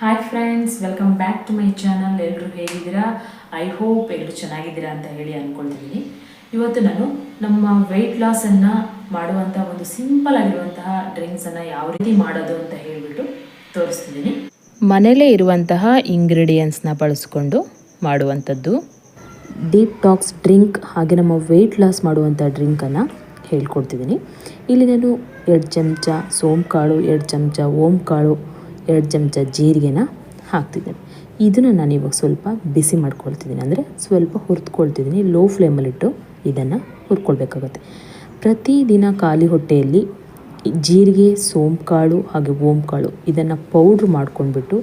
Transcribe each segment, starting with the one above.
Hi friends welcome back to my channel ಎಲ್ಲರೂ ಹೇಗಿದ್ದೀರಾ? I hope ಎಲ್ಲರೂ ಚೆನ್ನಾಗಿದ್ದೀರಾ ಅಂತ ಹೇಳಿ ಅಂದ್ಕೊಳ್ತಿದ್ದೀನಿ ಇವತ್ತು ನಾನು ನಮ್ಮ ವೆಯ್ಟ್ ಲಾಸನ್ನು ಮಾಡುವಂಥ ಒಂದು ಸಿಂಪಲ್ ಆಗಿರುವಂತಹ ಡ್ರಿಂಕ್ಸನ್ನು ಯಾವ ರೀತಿ ಮಾಡೋದು ಅಂತ ಹೇಳಿಬಿಟ್ಟು ತೋರಿಸ್ತಿದ್ದೀನಿ. ಮನೆಯಲ್ಲೇ ಇರುವಂತಹ ಇಂಗ್ರೀಡಿಯೆಂಟ್ಸ್ನ ಬಳಸ್ಕೊಂಡು ಮಾಡುವಂಥದ್ದು. ಡೀಪ್ ಟಾಕ್ಸ್ ಡ್ರಿಂಕ್ ಹಾಗೆ ನಮ್ಮ ವೆಯ್ಟ್ ಲಾಸ್ ಮಾಡುವಂಥ ಡ್ರಿಂಕನ್ನು ಹೇಳ್ಕೊಡ್ತಿದ್ದೀನಿ. ಇಲ್ಲಿ ನಾನು ಎರಡು ಚಮಚ ಸೋಂಕಾಳು, ಎರಡು ಚಮಚ ಓಂಕಾಳು ಎರಡು ಚಮಚ ಜೀರಿಗೆನ ಹಾಕ್ತಿದ್ದೀನಿ. ಇದನ್ನು ನಾನು ಇವಾಗ ಸ್ವಲ್ಪ ಬಿಸಿ ಮಾಡ್ಕೊಳ್ತಿದ್ದೀನಿ. ಅಂದರೆ ಸ್ವಲ್ಪ ಹುರಿದ್ಕೊಳ್ತಿದ್ದೀನಿ. ಲೋ ಫ್ಲೇಮಲ್ಲಿಟ್ಟು ಇದನ್ನು ಹುರ್ಕೊಳ್ಬೇಕಾಗುತ್ತೆ. ಪ್ರತಿದಿನ ಖಾಲಿ ಹೊಟ್ಟೆಯಲ್ಲಿ ಜೀರಿಗೆ ಸೋಂಕಾಳು ಹಾಗೆ ಓಂಕಾಳು ಇದನ್ನು ಪೌಡ್ರ್ ಮಾಡ್ಕೊಂಡ್ಬಿಟ್ಟು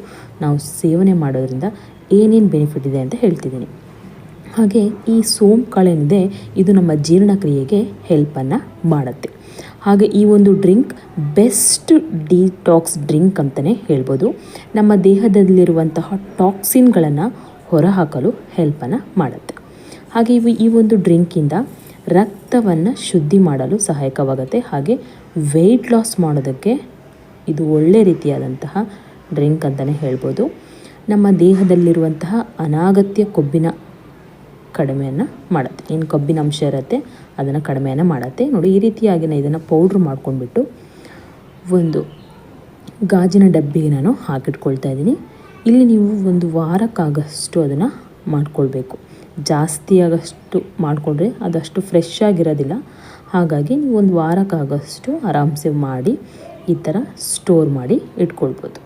ನಾವು ಸೇವನೆ ಮಾಡೋದ್ರಿಂದ ಏನೇನು ಬೆನಿಫಿಟ್ ಇದೆ ಅಂತ ಹೇಳ್ತಿದ್ದೀನಿ. ಹಾಗೆ ಈ ಸೋಂಕಾಳೇನಿದೆ ಇದು ನಮ್ಮ ಜೀರ್ಣಕ್ರಿಯೆಗೆ ಹೆಲ್ಪನ್ನು ಮಾಡುತ್ತೆ. ಹಾಗೆ ಈ ಒಂದು ಡ್ರಿಂಕ್ ಬೆಸ್ಟ್ ಡಿಟಾಕ್ಸ್ ಡ್ರಿಂಕ್ ಅಂತಲೇ ಹೇಳ್ಬೋದು. ನಮ್ಮ ದೇಹದಲ್ಲಿರುವಂತಹ ಟಾಕ್ಸಿನ್ಗಳನ್ನು ಹೊರಹಾಕಲು ಹೆಲ್ಪನ್ನು ಮಾಡುತ್ತೆ. ಹಾಗೆ ಇವು ಈ ಒಂದು ಡ್ರಿಂಕಿಂದ ರಕ್ತವನ್ನು ಶುದ್ಧಿ ಮಾಡಲು ಸಹಾಯಕವಾಗುತ್ತೆ. ಹಾಗೆ ವೆಯ್ಟ್ ಲಾಸ್ ಮಾಡೋದಕ್ಕೆ ಇದು ಒಳ್ಳೆ ರೀತಿಯಾದಂತಹ ಡ್ರಿಂಕ್ ಅಂತಲೇ ಹೇಳ್ಬೋದು. ನಮ್ಮ ದೇಹದಲ್ಲಿರುವಂತಹ ಅನಾಗತ್ಯ ಕೊಬ್ಬಿನ ಕಡಿಮೆಯನ್ನು ಮಾಡುತ್ತೆ. ಏನು ಕಬ್ಬಿನ ಅಂಶ ಇರುತ್ತೆ, ಅದನ್ನು ಕಡಿಮೆಯನ್ನು ಮಾಡುತ್ತೆ. ನೋಡಿ, ಈ ರೀತಿಯಾಗಿ ನಾನು ಇದನ್ನು ಪೌಡ್ರ್ ಮಾಡ್ಕೊಂಡ್ಬಿಟ್ಟು ಒಂದು ಗಾಜಿನ ಡಬ್ಬಿಗೆ ನಾನು ಹಾಕಿಟ್ಕೊಳ್ತಾ ಇದ್ದೀನಿ. ಇಲ್ಲಿ ನೀವು ಒಂದು ವಾರಕ್ಕಾಗಷ್ಟು ಅದನ್ನು ಮಾಡಿಕೊಳ್ಬೇಕು. ಜಾಸ್ತಿ ಆಗಷ್ಟು ಮಾಡಿಕೊಂಡ್ರೆ ಅದಷ್ಟು ಫ್ರೆಶ್ ಆಗಿರೋದಿಲ್ಲ. ಹಾಗಾಗಿ ನೀವು ಒಂದು ವಾರಕ್ಕಾಗಷ್ಟು ಆರಾಮ್ಸೆ ಮಾಡಿ, ಈ ಥರ ಸ್ಟೋರ್ ಮಾಡಿ ಇಟ್ಕೊಳ್ಬೋದು.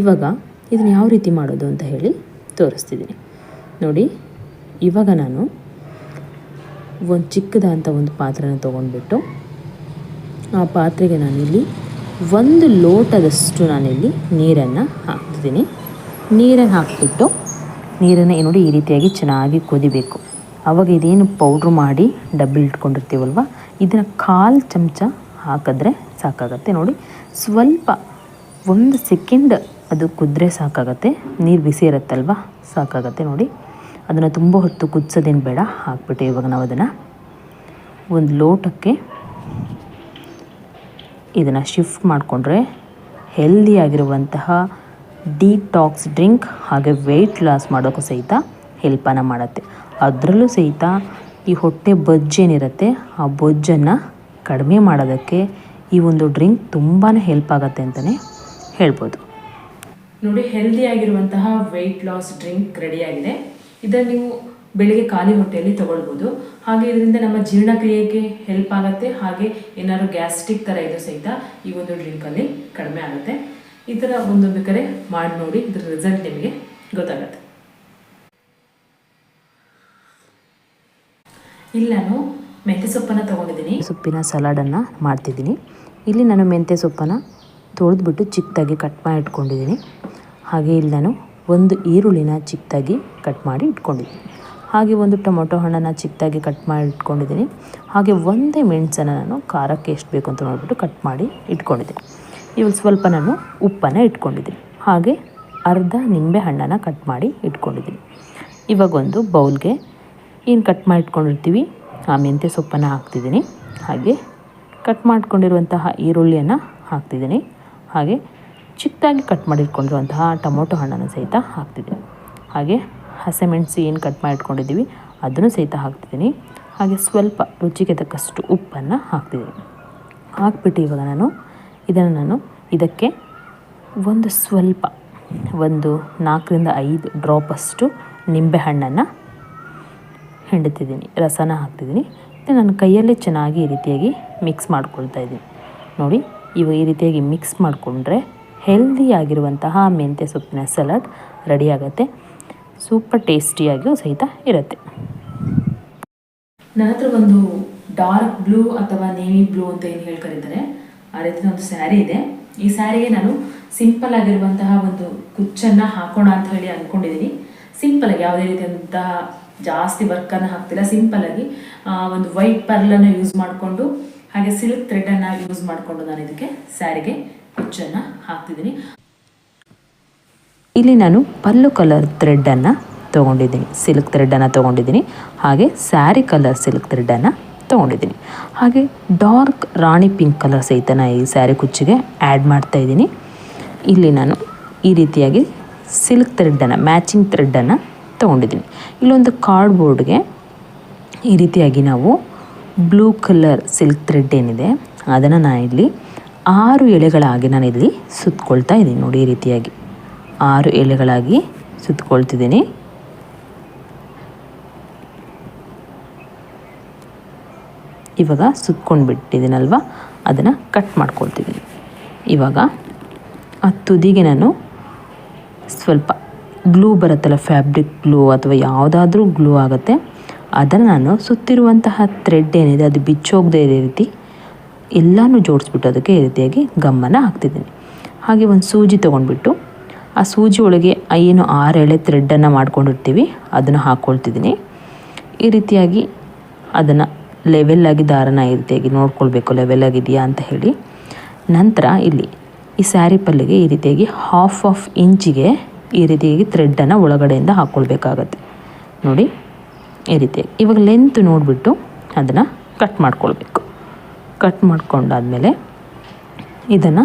ಇವಾಗ ಇದನ್ನು ಯಾವ ರೀತಿ ಮಾಡೋದು ಅಂತ ಹೇಳಿ ತೋರಿಸ್ತಿದ್ದೀನಿ. ನೋಡಿ ಇವಾಗ ನಾನು ಒಂದು ಚಿಕ್ಕದಾದಂಥ ಒಂದು ಪಾತ್ರೆನ ತೊಗೊಂಡ್ಬಿಟ್ಟು ಆ ಪಾತ್ರೆಗೆ ನಾನಿಲ್ಲಿ ಒಂದು ಲೋಟದಷ್ಟು ನಾನಿಲ್ಲಿ ನೀರನ್ನು ಹಾಕ್ತಿದ್ದೀನಿ. ನೀರನ್ನು ಹಾಕಿಬಿಟ್ಟು ನೀರನ್ನು ನೋಡಿ ಈ ರೀತಿಯಾಗಿ ಚೆನ್ನಾಗಿ ಕುದಿಬೇಕು. ಆವಾಗ ಇದೇನು ಪೌಡ್ರ್ ಮಾಡಿ ಡಬ್ಬಿ ಇಟ್ಕೊಂಡಿರ್ತೀವಲ್ವ? ಇದನ್ನು ಕಾಲು ಚಮಚ ಹಾಕಿದ್ರೆ ಸಾಕಾಗತ್ತೆ. ನೋಡಿ, ಸ್ವಲ್ಪ ಒಂದು ಸೆಕೆಂಡ್ ಅದು ಕುದ್ರೆ ಸಾಕಾಗತ್ತೆ. ನೀರು ಬಿಸಿ ಇರುತ್ತಲ್ವ? ಸಾಕಾಗತ್ತೆ ನೋಡಿ. ಅದನ್ನು ತುಂಬ ಹೊತ್ತು ಕುದಿಸೋದೇನು ಬೇಡ, ಹಾಕ್ಬಿಟ್ಟು ಇವಾಗ ನಾವು ಅದನ್ನು ಒಂದು ಲೋಟಕ್ಕೆ ಇದನ್ನು ಶಿಫ್ಟ್ ಮಾಡಿಕೊಂಡ್ರೆ ಹೆಲ್ದಿಯಾಗಿರುವಂತಹ ಡಿಟಾಕ್ಸ್ ಡ್ರಿಂಕ್ ಹಾಗೆ ವೆಯ್ಟ್ ಲಾಸ್ ಮಾಡೋಕ್ಕೂ ಸಹಿತ ಹೆಲ್ಪನ್ನು ಮಾಡುತ್ತೆ. ಅದರಲ್ಲೂ ಸಹಿತ ಈ ಹೊಟ್ಟೆ ಬೊಜ್ಜೇನಿರುತ್ತೆ ಆ ಬೊಜ್ಜನ್ನು ಕಡಿಮೆ ಮಾಡೋದಕ್ಕೆ ಈ ಒಂದು ಡ್ರಿಂಕ್ ತುಂಬಾ ಹೆಲ್ಪ್ ಆಗುತ್ತೆ ಅಂತಲೇ ಹೇಳ್ಬೋದು. ನೋಡಿ ಹೆಲ್ದಿಯಾಗಿರುವಂತಹ ವೆಯ್ಟ್ ಲಾಸ್ ಡ್ರಿಂಕ್ ರೆಡಿಯಾಗಿದೆ ಇದನ್ನು ನೀವು ಬೆಳಿಗ್ಗೆ ಖಾಲಿ ಹೊಟ್ಟೆಯಲ್ಲಿ ತಗೊಳ್ಬೋದು. ಹಾಗೆ ಇದರಿಂದ ನಮ್ಮ ಜೀರ್ಣಕ್ರಿಯೆಗೆ ಹೆಲ್ಪ್ ಆಗುತ್ತೆ. ಹಾಗೆ ಏನಾದ್ರು ಗ್ಯಾಸ್ಟ್ರಿಕ್ ಥರ ಇದು ಸಹಿತ ಈ ಒಂದು ಡ್ರಿಂಕಲ್ಲಿ ಕಡಿಮೆ ಆಗುತ್ತೆ. ಈ ಥರ ಒಂದು ಬೇಕಾದ್ರೆ ಮಾಡಿ ನೋಡಿ ಇದ್ರ ರಿಸಲ್ಟ್ ನಿಮಗೆ ಗೊತ್ತಾಗುತ್ತೆ. ಇಲ್ಲಿ ನಾನು ಮೆಂತ್ಯ ಸೊಪ್ಪನ್ನು ತೊಗೊಂಡಿದ್ದೀನಿ. ಸೊಪ್ಪಿನ ಸಲಾಡನ್ನು ಮಾಡ್ತಿದ್ದೀನಿ. ಇಲ್ಲಿ ನಾನು ಮೆಂತ್ಯ ಸೊಪ್ಪನ್ನು ತೊಳೆದ್ಬಿಟ್ಟು ಚಿಕ್ಕದಾಗಿ ಕಟ್ ಮಾಡಿ ಇಟ್ಕೊಂಡಿದ್ದೀನಿ. ಹಾಗೆ ಇಲ್ಲಿ ನಾನು ಒಂದು ಈರುಳ್ಳಿನ ಚಿಕ್ಕದಾಗಿ ಕಟ್ ಮಾಡಿ ಇಟ್ಕೊಂಡಿದ್ದೀನಿ ಹಾಗೆ ಒಂದು ಟೊಮೊಟೊ ಹಣ್ಣನ್ನು ಚಿಕ್ಕದಾಗಿ ಕಟ್ ಮಾಡಿ ಇಟ್ಕೊಂಡಿದ್ದೀನಿ. ಹಾಗೆ ಒಂದೇ ಮೆಣಸನ್ನು ನಾನು ಖಾರಕ್ಕೆ ಎಷ್ಟು ಬೇಕು ಅಂತ ನೋಡಿಬಿಟ್ಟು ಕಟ್ ಮಾಡಿ ಇಟ್ಕೊಂಡಿದ್ದೀನಿ ಇವಾಗ ಸ್ವಲ್ಪ ನಾನು ಉಪ್ಪನ್ನು ಇಟ್ಕೊಂಡಿದ್ದೀನಿ ಹಾಗೆ ಅರ್ಧ ನಿಂಬೆ ಹಣ್ಣನ್ನು ಕಟ್ ಮಾಡಿ ಇಟ್ಕೊಂಡಿದ್ದೀನಿ. ಇವಾಗ ಒಂದು ಬೌಲ್ಗೆ ಏನು ಕಟ್ ಮಾಡಿ ಇಟ್ಕೊಂಡಿರ್ತೀವಿ? ಆ ಮೆಂತ್ಯ ಸೊಪ್ಪನ್ನು ಹಾಕ್ತಿದ್ದೀನಿ. ಹಾಗೆ ಕಟ್ ಮಾಡಿಕೊಂಡಿರುವಂತಹ ಈರುಳ್ಳಿಯನ್ನು ಹಾಕ್ತಿದ್ದೀನಿ. ಹಾಗೆ ಚಿಕ್ಕದಾಗಿ ಕಟ್ ಮಾಡಿಟ್ಕೊಂಡಿರುವಂತಹ ಟೊಮೊಟೊ ಹಣ್ಣನ್ನು ಸಹಿತ ಹಾಕ್ತಿದ್ದೀನಿ ಹಾಗೆ ಹಸಿಮೆಣಸು ಏನು ಕಟ್ ಮಾಡಿಟ್ಕೊಂಡಿದ್ದೀವಿ, ಅದನ್ನು ಸಹಿತ ಹಾಕ್ತಿದ್ದೀನಿ. ಹಾಗೆ ಸ್ವಲ್ಪ ರುಚಿಗೆ ತಕ್ಕಷ್ಟು ಉಪ್ಪನ್ನು ಹಾಕ್ತಿದ್ದೀನಿ. ಹಾಕ್ಬಿಟ್ಟು ಇವಾಗ ನಾನು ಇದನ್ನು ನಾನು ಇದಕ್ಕೆ ಒಂದು ಸ್ವಲ್ಪ, ಒಂದು ನಾಲ್ಕರಿಂದ ಐದು ಡ್ರಾಪಷ್ಟು ನಿಂಬೆಹಣ್ಣನ್ನು ಹಿಂಡುತ್ತಿದ್ದೀನಿ ರಸನ ಹಾಕ್ತಿದ್ದೀನಿ. ಮತ್ತು ನಾನು ಕೈಯಲ್ಲೇ ಚೆನ್ನಾಗಿ ಈ ರೀತಿಯಾಗಿ ಮಿಕ್ಸ್ ಮಾಡ್ಕೊಳ್ತಾ ಇದ್ದೀನಿ. ನೋಡಿ, ಇವಾಗ ಈ ರೀತಿಯಾಗಿ ಮಿಕ್ಸ್ ಮಾಡಿಕೊಂಡ್ರೆ ಹೆಲ್ದಿಯಾಗಿರುವಂತಹ ಮೆಂತ್ಯ ಸೊಪ್ಪಿನ ಸಲಾಡ್ ರೆಡಿ ಆಗುತ್ತೆ ಸೂಪರ್ ಟೇಸ್ಟಿಯಾಗಿಯೂ ಸಹಿತ ಇರುತ್ತೆ. ನನ್ನ ಹತ್ರ ಒಂದು ಡಾರ್ಕ್ ಬ್ಲೂ ಅಥವಾ ನೇವಿ ಬ್ಲೂ ಅಂತ ಏನು ಹೇಳಿ ಕರೀತಾರೆ ಆ ರೀತಿ ಒಂದು ಸ್ಯಾರಿ ಇದೆ. ಈ ಸ್ಯಾರಿಗೆ ನಾನು ಸಿಂಪಲ್ ಆಗಿರುವಂತಹ ಒಂದು ಕುಚ್ಚನ್ನು ಹಾಕೋಣ ಅಂತ ಹೇಳಿ ಅಂದ್ಕೊಂಡಿದ್ದೀನಿ ಸಿಂಪಲ್ ಆಗಿ ಯಾವುದೇ ರೀತಿಯಾದಂತಹ ಜಾಸ್ತಿ ವರ್ಕನ್ನು ಹಾಕ್ತಿಲ್ಲ. ಸಿಂಪಲ್ ಆಗಿ ಒಂದು ವೈಟ್ ಪರ್ಲನ್ನು ಯೂಸ್ ಮಾಡಿಕೊಂಡು, ಹಾಗೆ ಸಿಲ್ಕ್ ಥ್ರೆಡನ್ನು ಯೂಸ್ ಮಾಡಿಕೊಂಡು ನಾನು ಇದಕ್ಕೆ ಸ್ಯಾರಿಗೆ ಕುಚ್ಚನ್ನು ಹಾಕ್ತಿದ್ದೀನಿ. ಇಲ್ಲಿ ನಾನು ಪಲ್ಲು ಕಲರ್ ಥ್ರೆಡ್ಡನ್ನು ತೊಗೊಂಡಿದ್ದೀನಿ. ಸಿಲ್ಕ್ ಥ್ರೆಡ್ಡನ್ನು ತೊಗೊಂಡಿದ್ದೀನಿ. ಹಾಗೆ ಸ್ಯಾರಿ ಕಲರ್ ಸಿಲ್ಕ್ ಥ್ರೆಡ್ಡನ್ನು ತೊಗೊಂಡಿದ್ದೀನಿ. ಹಾಗೆ ಡಾರ್ಕ್ ರಾಣಿ ಪಿಂಕ್ ಕಲರ್ ಸಹಿತ ನಾನು ಈ ಸ್ಯಾರಿ ಕುಚ್ಚಿಗೆ ಆ್ಯಡ್ ಮಾಡ್ತಾ ಇದ್ದೀನಿ. ಇಲ್ಲಿ ನಾನು ಈ ರೀತಿಯಾಗಿ ಸಿಲ್ಕ್ ಥ್ರೆಡ್ಡನ್ನು ಮ್ಯಾಚಿಂಗ್ ಥ್ರೆಡ್ಡನ್ನು ತೊಗೊಂಡಿದ್ದೀನಿ. ಇಲ್ಲೊಂದು ಕಾರ್ಡ್ಬೋರ್ಡ್ಗೆ ಈ ರೀತಿಯಾಗಿ ನಾವು ಬ್ಲೂ ಕಲರ್ ಸಿಲ್ಕ್ ಥ್ರೆಡ್ ಏನಿದೆ, ಅದನ್ನು ನಾನು ಇಲ್ಲಿ ಆರು ಎಳೆಗಳಾಗಿ ನಾನು ಇಲ್ಲಿ ಸುತ್ತಕೊಳ್ತಾ ಇದ್ದೀನಿ ನೋಡಿ ಈ ರೀತಿಯಾಗಿ. ಆರು ಎಳೆಗಳಾಗಿ ಸುತ್ತಕೊಳ್ತಿದ್ದೀನಿ ಇವಾಗ ಸುತ್ಕೊಂಡು ಬಿಟ್ಟಿದ್ದೀನಲ್ವ ಅದನ್ನು ಕಟ್ ಮಾಡ್ಕೊಳ್ತಿದ್ದೀನಿ ಇವಾಗ ಆ ತುದಿಗೆ ನಾನು ಸ್ವಲ್ಪ ಗ್ಲೂ ಬರುತ್ತಲ್ಲ, ಫ್ಯಾಬ್ರಿಕ್ ಗ್ಲೂ ಅಥವಾ ಯಾವುದಾದ್ರೂ ಗ್ಲೂ ಆಗುತ್ತೆ, ಅದನ್ನು ನಾನು ಸುತ್ತಿರುವಂತಹ ಥ್ರೆಡ್ ಏನಿದೆ, ಅದು ಬಿಚ್ಚೋಗದೇ ಇರೋ ರೀತಿ ಎಲ್ಲನೂ ಜೋಡಿಸ್ಬಿಟ್ಟು ಅದಕ್ಕೆ ಈ ರೀತಿಯಾಗಿ ಗಮ್ಮನ ಹಾಕ್ತಿದ್ದೀನಿ. ಹಾಗೆ ಒಂದು ಸೂಜಿ ತೊಗೊಂಡ್ಬಿಟ್ಟು, ಆ ಸೂಜಿ ಒಳಗೆ ಏನು ಆರು ಎಳೆ ಥ್ರೆಡ್ಡನ್ನು ಮಾಡ್ಕೊಂಡಿರ್ತೀವಿ, ಅದನ್ನು ಹಾಕ್ಕೊಳ್ತಿದ್ದೀನಿ ಈ ರೀತಿಯಾಗಿ ಅದನ್ನು ಲೆವೆಲ್ಲಾಗಿ ದಾರನ ಈ ರೀತಿಯಾಗಿ ನೋಡ್ಕೊಳ್ಬೇಕು ಲೆವೆಲ್ಲಾಗಿದೆಯಾ ಅಂತ ಹೇಳಿ. ನಂತರ ಇಲ್ಲಿ ಈ ಸ್ಯಾರಿ ಪಲ್ಲಿಗೆ ಈ ರೀತಿಯಾಗಿ ಹಾಫ್ ಆಫ್ ಇಂಚಿಗೆ ಈ ರೀತಿಯಾಗಿ ಥ್ರೆಡ್ಡನ್ನು ಒಳಗಡೆಯಿಂದ ಹಾಕ್ಕೊಳ್ಬೇಕಾಗತ್ತೆ ನೋಡಿ, ಈ ರೀತಿಯಾಗಿ ಇವಾಗ ಲೆಂತ್ ನೋಡಿಬಿಟ್ಟು ಅದನ್ನು ಕಟ್ ಮಾಡ್ಕೊಳ್ಬೇಕು. ಕಟ್ ಮಾಡ್ಕೊಂಡಾದಮೇಲೆ ಇದನ್ನು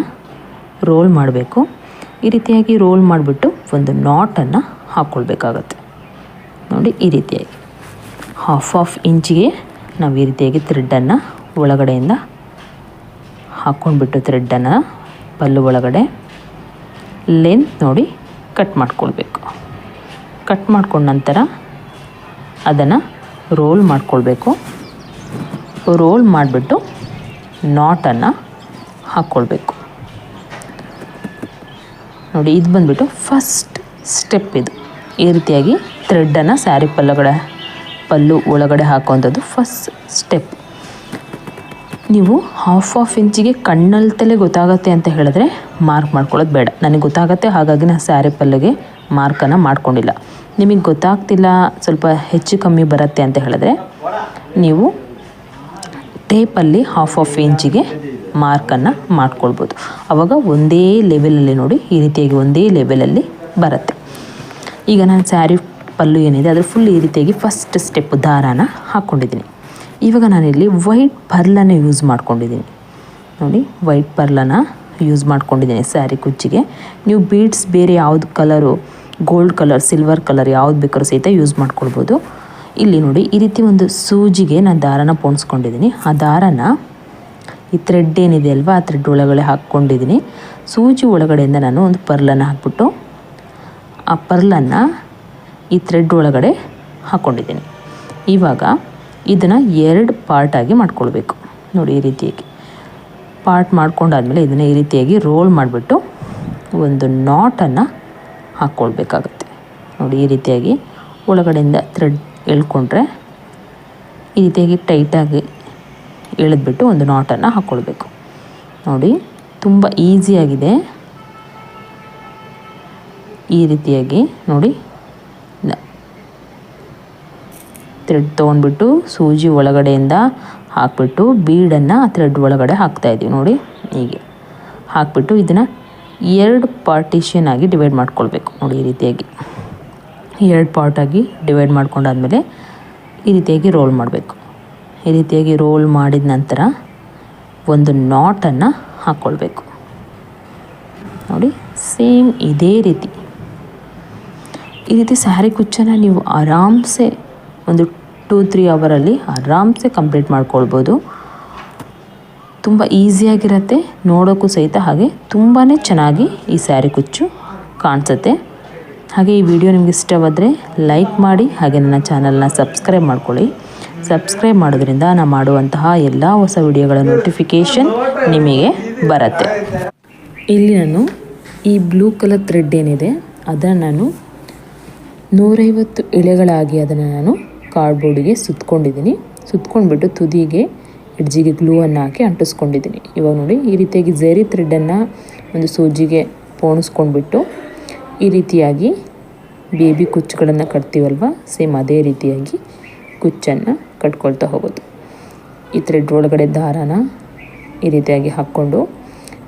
ರೋಲ್ ಮಾಡಬೇಕು. ಈ ರೀತಿಯಾಗಿ ರೋಲ್ ಮಾಡಿಬಿಟ್ಟು ಒಂದು ನಾಟನ್ನು ಹಾಕ್ಕೊಳ್ಬೇಕಾಗತ್ತೆ ನೋಡಿ, ಈ ರೀತಿಯಾಗಿ. ಹಾಫ್ ಆಫ್ ಇಂಚಿಗೆ ನಾವು ಈ ರೀತಿಯಾಗಿ ಥ್ರೆಡ್ಡನ್ನು ಒಳಗಡೆಯಿಂದ ಹಾಕ್ಕೊಂಡ್ಬಿಟ್ಟು ಥ್ರೆಡ್ಡನ್ನು ಪಲ್ಲು ಒಳಗಡೆ ಲೆಂತ್ ನೋಡಿ ಕಟ್ ಮಾಡ್ಕೊಳ್ಬೇಕು. ಕಟ್ ಮಾಡ್ಕೊಂಡ ನಂತರ ಅದನ್ನು ರೋಲ್ ಮಾಡ್ಕೊಳ್ಬೇಕು. ರೋಲ್ ಮಾಡಿಬಿಟ್ಟು ನಾಟನ್ನು ಹಾಕ್ಕೊಳ್ಬೇಕು ನೋಡಿ, ಇದು ಬಂದುಬಿಟ್ಟು ಫಸ್ಟ್ ಸ್ಟೆಪ್ ಇದು. ಈ ರೀತಿಯಾಗಿ ಥ್ರೆಡ್ಡನ್ನು ಸ್ಯಾರಿ ಪಲ್ಲುಗಳ ಪಲ್ಲು ಒಳಗಡೆ ಹಾಕುವಂಥದ್ದು ಫಸ್ಟ್ ಸ್ಟೆಪ್ ನೀವು ಹಾಫ್ ಆಫ್ ಇಂಚಿಗೆ ಕಣ್ಣಲ್ತಲೇ ಗೊತ್ತಾಗತ್ತೆ ಅಂತ ಹೇಳಿದ್ರೆ ಮಾರ್ಕ್ ಮಾಡ್ಕೊಳ್ಳೋದು ಬೇಡ. ನನಗೆ ಗೊತ್ತಾಗತ್ತೆ, ಹಾಗಾಗಿ ನಾನು ಸ್ಯಾರಿ ಪಲ್ಲಗೆ ಮಾರ್ಕನ್ನು ಮಾಡ್ಕೊಂಡಿಲ್ಲ. ನಿಮಗೆ ಗೊತ್ತಾಗ್ತಿಲ್ಲ, ಸ್ವಲ್ಪ ಹೆಚ್ಚು ಕಮ್ಮಿ ಬರುತ್ತೆ ಅಂತ ಹೇಳಿದ್ರೆ ನೀವು ಟೇಪಲ್ಲಿ ಹಾಫ್ ಆಫ್ ಇಂಚಿಗೆ ಮಾರ್ಕನ್ನು ಮಾಡ್ಕೊಳ್ಬೋದು. ಆವಾಗ ಒಂದೇ ಲೆವೆಲಲ್ಲಿ ನೋಡಿ ಈ ರೀತಿಯಾಗಿ ಒಂದೇ ಲೆವೆಲಲ್ಲಿ ಬರುತ್ತೆ. ಈಗ ನಾನು ಸ್ಯಾರಿ ಪಲ್ಲು ಏನಿದೆ ಅದು ಫುಲ್ ಈ ರೀತಿಯಾಗಿ ಫಸ್ಟ್ ಸ್ಟೆಪ್ ದಾರಾನ ಹಾಕ್ಕೊಂಡಿದ್ದೀನಿ ಇವಾಗ ನಾನಿಲ್ಲಿ ವೈಟ್ ಪರ್ಲನ್ನು ಯೂಸ್ ಮಾಡ್ಕೊಂಡಿದ್ದೀನಿ. ನೋಡಿ ವೈಟ್ ಪರ್ಲನ್ನು ಯೂಸ್ ಮಾಡ್ಕೊಂಡಿದ್ದೀನಿ ಸ್ಯಾರಿ ಕುಚ್ಚಿಗೆ. ನೀವು ಬೀಡ್ಸ್ ಬೇರೆ ಯಾವ್ದು colour gold colour silver colour ಯಾವ್ದು ಬೇಕಾದ್ರೂ ಸಹಿತ ಯೂಸ್ ಮಾಡ್ಕೊಳ್ಬೋದು. ಇಲ್ಲಿ ನೋಡಿ, ಈ ರೀತಿ ಒಂದು ಸೂಜಿಗೆ ನಾನು ದಾರನ ಪೋಣಿಸ್ಕೊಂಡಿದ್ದೀನಿ ಆ ದಾರನ ಈ ಥ್ರೆಡ್ ಏನಿದೆ ಅಲ್ವಾ, ಆ ಥ್ರೆಡ್ ಒಳಗಡೆ ಹಾಕ್ಕೊಂಡಿದ್ದೀನಿ ಸೂಜಿ ಒಳಗಡೆಯಿಂದ ನಾನು ಒಂದು ಪರ್ಲನ್ನು ಹಾಕ್ಬಿಟ್ಟು, ಆ ಪರ್ಲನ್ನು ಈ ಥ್ರೆಡ್ ಒಳಗಡೆ ಹಾಕ್ಕೊಂಡಿದ್ದೀನಿ ಇವಾಗ ಇದನ್ನು ಎರಡು ಪಾರ್ಟಾಗಿ ಮಾಡ್ಕೊಳ್ಬೇಕು. ನೋಡಿ, ಈ ರೀತಿಯಾಗಿ. ಪಾರ್ಟ್ ಮಾಡ್ಕೊಂಡಾದ್ಮೇಲೆ ಇದನ್ನು ಈ ರೀತಿಯಾಗಿ ರೋಲ್ ಮಾಡಿಬಿಟ್ಟು ಒಂದು ನಾಟನ್ನು ಹಾಕ್ಕೊಳ್ಬೇಕಾಗತ್ತೆ ನೋಡಿ, ಈ ರೀತಿಯಾಗಿ ಒಳಗಡೆಯಿಂದ ಥ್ರೆಡ್ ಎಳ್ಕೊಂಡ್ರೆ ಈ ರೀತಿಯಾಗಿ ಟೈಟಾಗಿ ಎಳೆದ್ಬಿಟ್ಟು ಒಂದು ನಾಟನ್ನು ಹಾಕ್ಕೊಳ್ಬೇಕು. ನೋಡಿ, ತುಂಬ ಈಸಿಯಾಗಿದೆ. ಈ ರೀತಿಯಾಗಿ ನೋಡಿ ಥ್ರೆಡ್ ತೊಗೊಂಡ್ಬಿಟ್ಟು ಸೂಜಿ ಒಳಗಡೆಯಿಂದ ಹಾಕ್ಬಿಟ್ಟು ಬೀಡನ್ನು ಥ್ರೆಡ್ ಒಳಗಡೆ ಹಾಕ್ತಾಯಿದ್ದೀವಿ ನೋಡಿ, ಹೀಗೆ ಹಾಕ್ಬಿಟ್ಟು ಇದನ್ನು ಎರಡು ಪಾರ್ಟಿಷನ್ ಆಗಿ ಡಿವೈಡ್ ಮಾಡ್ಕೊಳ್ಬೇಕು. ನೋಡಿ, ಈ ರೀತಿಯಾಗಿ. ಎರಡು ಪಾರ್ಟಾಗಿ ಡಿವೈಡ್ ಮಾಡ್ಕೊಂಡಾದ್ಮೇಲೆ ಈ ರೀತಿಯಾಗಿ ರೋಲ್ ಮಾಡಬೇಕು. ಈ ರೀತಿಯಾಗಿ ರೋಲ್ ಮಾಡಿದ ನಂತರ ಒಂದು ನಾಟನ್ನು ಹಾಕ್ಕೊಳ್ಬೇಕು ನೋಡಿ ಸೇಮ್ ಇದೇ ರೀತಿ. ಈ ರೀತಿ ಸ್ಯಾರಿ ಕುಚ್ಚನ್ನು ನೀವು ಆರಾಮ್ಸೆ ಒಂದು ಟೂ ತ್ರೀ ಅವರಲ್ಲಿ ಆರಾಮ್ಸೆ ಕಂಪ್ಲೀಟ್ ಮಾಡ್ಕೊಳ್ಬೋದು. ತುಂಬ ಈಸಿಯಾಗಿರತ್ತೆ ನೋಡೋಕ್ಕೂ ಸಹಿತ ಹಾಗೆ ತುಂಬಾ ಚೆನ್ನಾಗಿ ಈ ಸ್ಯಾರಿ ಕುಚ್ಚು ಕಾಣಿಸುತ್ತೆ. ಹಾಗೆ ಈ ವಿಡಿಯೋ ನಿಮಗೆ ಇಷ್ಟವಾದರೆ ಲೈಕ್ ಮಾಡಿ ಹಾಗೆ ನನ್ನ ಚಾನಲ್ನ ಸಬ್ಸ್ಕ್ರೈಬ್ ಮಾಡ್ಕೊಳ್ಳಿ. ಸಬ್ಸ್ಕ್ರೈಬ್ ಮಾಡೋದ್ರಿಂದ ನಾನು ಮಾಡುವಂತಹ ಎಲ್ಲ ಹೊಸ ವಿಡಿಯೋಗಳ ನೋಟಿಫಿಕೇಷನ್ ನಿಮಗೆ ಬರುತ್ತೆ. ಇಲ್ಲಿ ನಾನು ಈ ಬ್ಲೂ ಕಲರ್ ಥ್ರೆಡ್ ಏನಿದೆ, ಅದನ್ನು ನಾನು ನೂರೈವತ್ತು ಎಳೆಗಳಾಗಿ ಅದನ್ನು ನಾನು ಕಾರ್ಡ್ಬೋರ್ಡಿಗೆ ಸುತ್ಕೊಂಡಿದ್ದೀನಿ. ಸುತ್ಕೊಂಡ್ಬಿಟ್ಟು ತುದಿಗೆ ಎಡ್ಜಿಗೆ ಗ್ಲೂವನ್ನು ಹಾಕಿ ಅಂಟಿಸ್ಕೊಂಡಿದ್ದೀನಿ. ಇವಾಗ ನೋಡಿ ಈ ರೀತಿಯಾಗಿ ಝೇರಿ ಥ್ರೆಡನ್ನು ಒಂದು ಸೂಜಿಗೆ ಪೋಣಿಸ್ಕೊಂಡ್ಬಿಟ್ಟು ಈ ರೀತಿಯಾಗಿ ಬೇಬಿ ಕುಚ್ಚುಗಳನ್ನು ಕಟ್ತೀವಲ್ವ? ಸೇಮ್ ಅದೇ ರೀತಿಯಾಗಿ ಕುಚ್ಚನ್ನು ಕಟ್ಕೊಳ್ತಾ ಹೋಗೋದು. ಈ ಥ್ರೆಡ್ ಒಳಗಡೆ ದಾರಾನ ಈ ರೀತಿಯಾಗಿ ಹಾಕ್ಕೊಂಡು,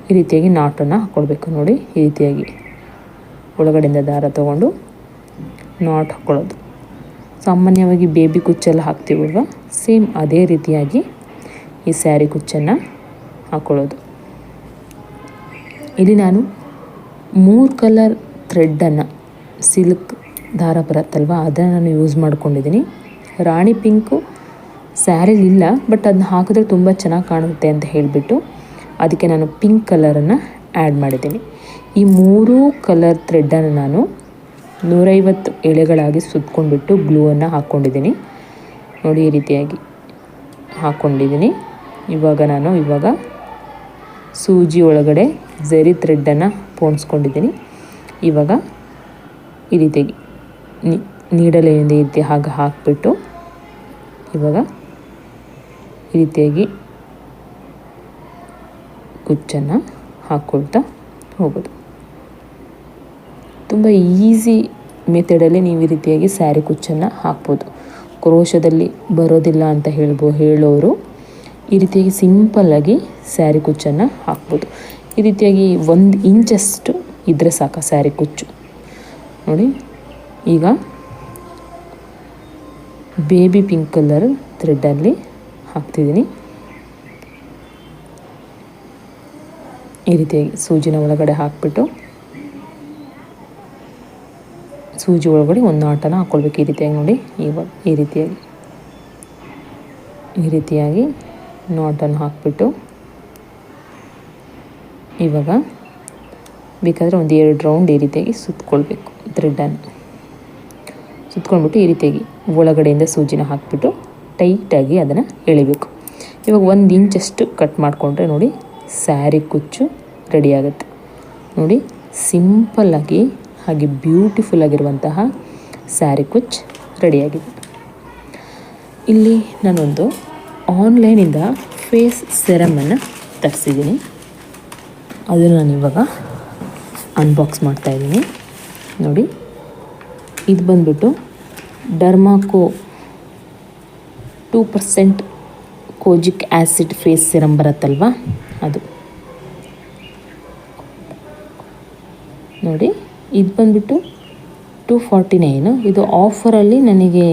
ಈ ರೀತಿಯಾಗಿ ನಾಟನ್ನು ಹಾಕ್ಕೊಳ್ಬೇಕು ನೋಡಿ. ಈ ರೀತಿಯಾಗಿ ಒಳಗಡೆಯಿಂದ ದಾರ ತೊಗೊಂಡು ನಾಟ್ ಹಾಕ್ಕೊಳ್ಳೋದು ಸಾಮಾನ್ಯವಾಗಿ ಬೇಬಿ ಕುಚ್ಚೆಲ್ಲ ಹಾಕ್ತೀವಲ್ವ? ಸೇಮ್ ಅದೇ ರೀತಿಯಾಗಿ ಈ ಸ್ಯಾರಿ ಕುಚ್ಚನ್ನು ಹಾಕ್ಕೊಳ್ಳೋದು ಇಲ್ಲಿ ನಾನು ಮೂರು ಕಲರ್ ಥ್ರೆಡ್ಡನ್ನು, ಸಿಲ್ಕ್ ದಾರ ಬರುತ್ತಲ್ವ ಅದನ್ನು ನಾನು ಯೂಸ್ ಮಾಡ್ಕೊಂಡಿದ್ದೀನಿ. ರಾಣಿ ಪಿಂಕು ಸ್ಯಾರಿಲಿಲ್ಲ ಬಟ್ ಅದನ್ನ ಹಾಕಿದ್ರೆ ತುಂಬ ಚೆನ್ನಾಗಿ ಕಾಣುತ್ತೆ ಅಂತ ಹೇಳಿಬಿಟ್ಟು ಅದಕ್ಕೆ ನಾನು ಪಿಂಕ್ ಕಲರನ್ನು ಆ್ಯಡ್ ಮಾಡಿದ್ದೀನಿ. ಈ ಮೂರೂ ಕಲರ್ ಥ್ರೆಡ್ಡನ್ನು ನಾನು ನೂರೈವತ್ತು ಎಳೆಗಳಾಗಿ ಸುತ್ಕೊಂಡ್ಬಿಟ್ಟು ಗ್ಲೂವನ್ನು ಹಾಕ್ಕೊಂಡಿದ್ದೀನಿ. ನೋಡಿ ಈ ರೀತಿಯಾಗಿ ಹಾಕ್ಕೊಂಡಿದ್ದೀನಿ. ಇವಾಗ ನಾನು ಇವಾಗ ಸೂಜಿ ಒಳಗಡೆ ಝರಿ ಥ್ರೆಡ್ಡನ್ನು ಪೋಣಿಸ್ಕೊಂಡಿದ್ದೀನಿ. ಇವಾಗ ಈ ರೀತಿಯಾಗಿ ನೀಡಲೆಯಿಂದ ಇದ್ದೆ ಹಾಗೆ ಹಾಕಿಬಿಟ್ಟು ಇವಾಗ ಈ ರೀತಿಯಾಗಿ ಕುಚ್ಚನ್ನು ಹಾಕ್ಕೊಳ್ತಾ ಹೋಗೋದು. ತುಂಬ ಈಸಿ ಮೆಥಡಲ್ಲಿ ನೀವು ಈ ರೀತಿಯಾಗಿ ಸ್ಯಾರಿ ಕುಚ್ಚನ್ನು ಹಾಕ್ಬೋದು. ಕ್ರೋಶದಲ್ಲಿ ಬರೋದಿಲ್ಲ ಅಂತ ಹೇಳ್ಬೋ, ಹೇಳೋರು ಈ ರೀತಿಯಾಗಿ ಸಿಂಪಲ್ಲಾಗಿ ಸ್ಯಾರಿ ಕುಚ್ಚನ್ನು ಹಾಕ್ಬೋದು. ಈ ರೀತಿಯಾಗಿ ಒಂದು ಇಂಚಷ್ಟು ಇದ್ದರೆ ಸಾಕು ಸ್ಯಾರಿ ಕುಚ್ಚು. ನೋಡಿ, ಈಗ ಬೇಬಿ ಪಿಂಕ್ ಕಲರ್ ಥ್ರೆಡ್ಡಲ್ಲಿ ಹಾಕ್ತಿದ್ದೀನಿ. ಈ ರೀತಿಯಾಗಿ ಸೂಜಿನ ಒಳಗಡೆ ಹಾಕಿಬಿಟ್ಟು, ಸೂಜಿ ಒಳಗಡೆ ಒಂದು ನಾಟನ ಹಾಕ್ಕೊಳ್ಬೇಕು ಈ ರೀತಿಯಾಗಿ ನೋಡಿ. ಇವಾಗ ಈ ರೀತಿಯಾಗಿ ಈ ರೀತಿಯಾಗಿ ನಾಟನ್ನು ಹಾಕ್ಬಿಟ್ಟು, ಇವಾಗ ಬೇಕಾದರೆ ಒಂದು ಎರಡು ರೌಂಡ್ ಈ ರೀತಿಯಾಗಿ ಸುತ್ತಕೊಳ್ಬೇಕು ಥ್ರೆಡ್ಡನ್ನು ಸುತ್ಕೊಂಡ್ಬಿಟ್ಟು ಈ ರೀತಿಯಾಗಿ ಒಳಗಡೆಯಿಂದ ಸೂಜಿನ ಹಾಕಿಬಿಟ್ಟು ಟೈಟಾಗಿ ಅದನ್ನು ಎಳಿಬೇಕು. ಇವಾಗ ಒಂದು ಇಂಚಷ್ಟು ಕಟ್ ಮಾಡಿಕೊಂಡ್ರೆ ನೋಡಿ ಸ್ಯಾರಿ ಕುಚ್ಚು ರೆಡಿಯಾಗುತ್ತೆ ನೋಡಿ ಸಿಂಪಲ್ಲಾಗಿ ಹಾಗೆ ಬ್ಯೂಟಿಫುಲ್ ಆಗಿರುವಂತಹ ಸ್ಯಾರಿ ಕುಚ್ ರೆಡಿಯಾಗಿದೆ ಇಲ್ಲಿ ನಾನೊಂದು ಆನ್ಲೈನಿಂದ ಫೇಸ್ ಸೆರಮನ್ನು ತರಿಸಿದ್ದೀನಿ. ಅದನ್ನು ನಾನು ಇವಾಗ ಅನ್ಬಾಕ್ಸ್ ಮಾಡ್ತಾಯಿದ್ದೀನಿ ನೋಡಿ, ಇದು ಬಂದ್ಬಿಟ್ಟು Dermaco two percent kojic acid face serum ಬರುತ್ತಲ್ವ? ಅದು. ನೋಡಿ, ಇದು ಬಂದ್ಬಿಟ್ಟು ಟೂ ಫಾರ್ಟಿ ನೈನು ಇದು ಆಫರಲ್ಲಿ ನನಗೆ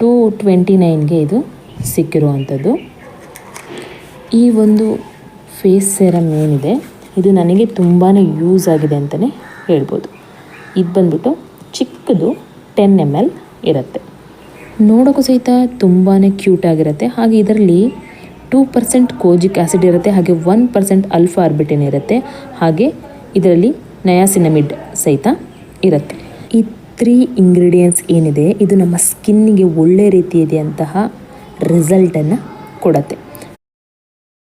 ಟೂ ಟ್ವೆಂಟಿ ನೈನ್ಗೆ ಇದು ಸಿಕ್ಕಿರುವಂಥದ್ದು. ಈ ಒಂದು ಫೇಸ್ ಸೆರಮ್ ಏನಿದೆ ಇದು ನನಗೆ ತುಂಬಾ ಯೂಸ್ ಆಗಿದೆ ಅಂತಲೇ ಹೇಳ್ಬೋದು. ಇದು ಬಂದ್ಬಿಟ್ಟು ಚಿಕ್ಕದು ಟೆನ್ ಎಂ ಎಲ್ ಇರುತ್ತೆ. ನೋಡೋಕ್ಕೂ ಸಹಿತ ತುಂಬಾ ಕ್ಯೂಟ್ ಆಗಿರುತ್ತೆ. ಹಾಗೆ ಇದರಲ್ಲಿ ಟೂ ಪರ್ಸೆಂಟ್ ಕೋಜಿಕ್ ಆ್ಯಸಿಡ್ ಇರುತ್ತೆ. ಹಾಗೆ ಒನ್ ಪರ್ಸೆಂಟ್ ಅಲ್ಫಾ ಆರ್ಬಿಟಿನ್ ಇರುತ್ತೆ. ಹಾಗೆ ಇದರಲ್ಲಿ ನಯಾಸಿನಮಿಡ್ ಸಹಿತ ಇರುತ್ತೆ. ಈ ತ್ರೀ ಇಂಗ್ರೀಡಿಯೆಂಟ್ಸ್ ಏನಿದೆ, ಇದು ನಮ್ಮ ಸ್ಕಿನ್ನಿಗೆ ಒಳ್ಳೆ ಅಂತಹ ರಿಸಲ್ಟನ್ನು ಕೊಡುತ್ತೆ.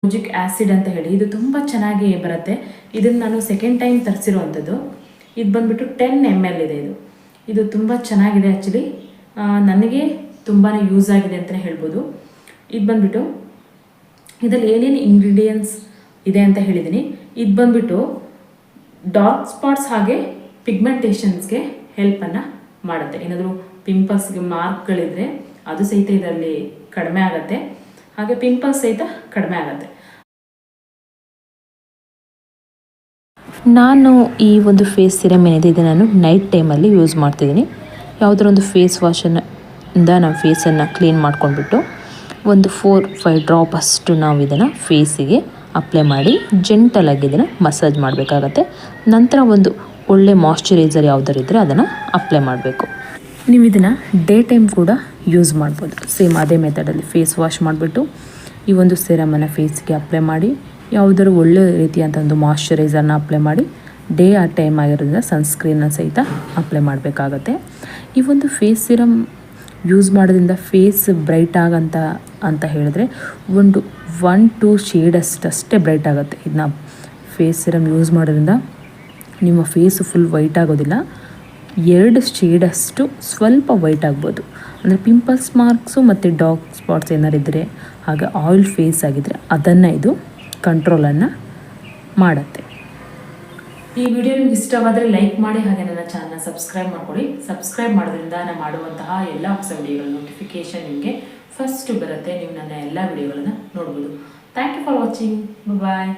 ಮ್ಯೂಜಿಕ್ ಆ್ಯಸಿಡ್ ಅಂತ ಹೇಳಿ, ಇದು ತುಂಬ ಚೆನ್ನಾಗಿ ಬರುತ್ತೆ. ಇದನ್ನು ನಾನು ಸೆಕೆಂಡ್ ಟೈಮ್ ತರಿಸಿರುವಂಥದ್ದು. ಇದು ಬಂದುಬಿಟ್ಟು ಟೆನ್ ಎಂ ಎಲ್ ಇದೆ ಇದು. ಇದು ತುಂಬ ಚೆನ್ನಾಗಿದೆ ಆ್ಯಕ್ಚುಲಿ ನನಗೆ ತುಂಬಾ ಯೂಸ್ ಆಗಿದೆ ಅಂತಲೇ ಹೇಳ್ಬೋದು. ಇದು ಬಂದುಬಿಟ್ಟು, ಇದರಲ್ಲಿ ಏನೇನು ಇಂಗ್ರೀಡಿಯೆಂಟ್ಸ್ ಇದೆ ಅಂತ ಹೇಳಿದ್ದೀನಿ. ಇದು ಬಂದುಬಿಟ್ಟು ಡಾರ್ಕ್ ಸ್ಪಾಟ್ಸ್ ಹಾಗೆ ಪಿಗ್ಮೆಂಟೇಷನ್ಸ್ಗೆ ಹೆಲ್ಪನ್ನು ಮಾಡುತ್ತೆ. ಏನಾದರೂ ಪಿಂಪಲ್ಸ್ಗೆ ಮಾರ್ಕ್ಗಳಿದ್ರೆ ಅದು ಸಹಿತ ಇದರಲ್ಲಿ ಕಡಿಮೆ ಆಗುತ್ತೆ. ಹಾಗೆ ಪಿಂಪಲ್ಸ್ ಸಹಿತ ಕಡಿಮೆ ಆಗುತ್ತೆ. ನಾನು ಈ ಒಂದು ಫೇಸ್ ಸಿರಮ್ ಏನಿದೆ ಇದು ನಾನು ನೈಟ್ ಟೈಮಲ್ಲಿ ಯೂಸ್ ಮಾಡ್ತಿದ್ದೀನಿ. ಯಾವುದರ ಒಂದು ಫೇಸ್ ವಾಶನ್ನು ಇಂದ ನಾವು ಫೇಸನ್ನು ಕ್ಲೀನ್ ಮಾಡ್ಕೊಂಡ್ಬಿಟ್ಟು ಒಂದು ಫೋರ್ ಫೈವ್ ಡ್ರಾಪ್ ಅಷ್ಟು ನಾವು ಇದನ್ನು ಫೇಸಿಗೆ ಅಪ್ಲೈ ಮಾಡಿ ಜೆಂಟಲಾಗಿ ಇದನ್ನು ಮಸಾಜ್ ಮಾಡಬೇಕಾಗತ್ತೆ. ನಂತರ ಒಂದು ಒಳ್ಳೆ ಮಾಯಶ್ಚರೈಸರ್ ಯಾವುದಾರು ಇದ್ದರೆ ಅದನ್ನು ಅಪ್ಲೈ ಮಾಡಬೇಕು. ನೀವು ಇದನ್ನು ಡೇ ಟೈಮ್ ಕೂಡ ಯೂಸ್ ಮಾಡ್ಬೋದು. ಸೇಮ್ ಅದೇ ಮೆಥಡಲ್ಲಿ ಫೇಸ್ ವಾಶ್ ಮಾಡಿಬಿಟ್ಟು ಈ ಒಂದು ಸಿರಮನ್ನು ಫೇಸ್ಗೆ ಅಪ್ಲೈ ಮಾಡಿ. ಯಾವುದಾದ್ರು ಒಳ್ಳೆ ರೀತಿಯಂಥ ಒಂದು ಮಾಯಶ್ಚರೈಸರ್ನ ಅಪ್ಲೈ ಮಾಡಿ ಡೇ ಆ ಟೈಮ್ ಆಗಿರೋದ್ರಿಂದ ಸನ್ಸ್ಕ್ರೀನ್ನ ಸಹಿತ ಅಪ್ಲೈ ಮಾಡಬೇಕಾಗತ್ತೆ. ಈ ಒಂದು ಫೇಸ್ ಸಿರಮ್ ಯೂಸ್ ಮಾಡೋದ್ರಿಂದ ಫೇಸ್ ಬ್ರೈಟ್ ಆಗಂತ, ಅಂತ ಹೇಳಿದ್ರೆ ಒಂದು ಒನ್ ಟು ಶೇಡ್ ಅಷ್ಟೇ ಬ್ರೈಟ್ ಆಗುತ್ತೆ. ಇದನ್ನ ಫೇಸ್ ಸಿರಮ್ ಯೂಸ್ ಮಾಡೋದ್ರಿಂದ ನಿಮ್ಮ ಫೇಸ್ ಫುಲ್ ವೈಟ್ ಆಗೋದಿಲ್ಲ. ಎರಡು ಶೇಡಷ್ಟು ಸ್ವಲ್ಪ ವೈಟ್ ಆಗ್ಬೋದು. ಅಂದರೆ ಪಿಂಪಲ್ಸ್ ಮಾರ್ಕ್ಸು ಮತ್ತು ಡಾರ್ಕ್ ಸ್ಪಾಟ್ಸ್ ಏನಾರಿದ್ದರೆ ಹಾಗೆ ಆಯಿಲ್ ಫೇಸ್ ಆಗಿದ್ದರೆ ಅದನ್ನು ಇದು ಕಂಟ್ರೋಲನ್ನು ಮಾಡುತ್ತೆ. ಈ ವಿಡಿಯೋ ನಿಮ್ಗೆ ಇಷ್ಟವಾದರೆ ಲೈಕ್ ಮಾಡಿ ಹಾಗೆ ನನ್ನ ಚಾನಲ್ನ ಸಬ್ಸ್ಕ್ರೈಬ್ ಮಾಡ್ಕೊಳ್ಳಿ. ಸಬ್ಸ್ಕ್ರೈಬ್ ಮಾಡೋದ್ರಿಂದ ನಾನು ಮಾಡುವಂತಹ ಎಲ್ಲ ಹೊಸ ವಿಡಿಯೋಗಳ ನೋಟಿಫಿಕೇಶನ್ ನಿಮಗೆ ಫಸ್ಟ್ ಬರುತ್ತೆ. ನೀವು ನನ್ನ ಎಲ್ಲ ವಿಡಿಯೋಗಳನ್ನು ನೋಡ್ಬೋದು. Thank you for watching bye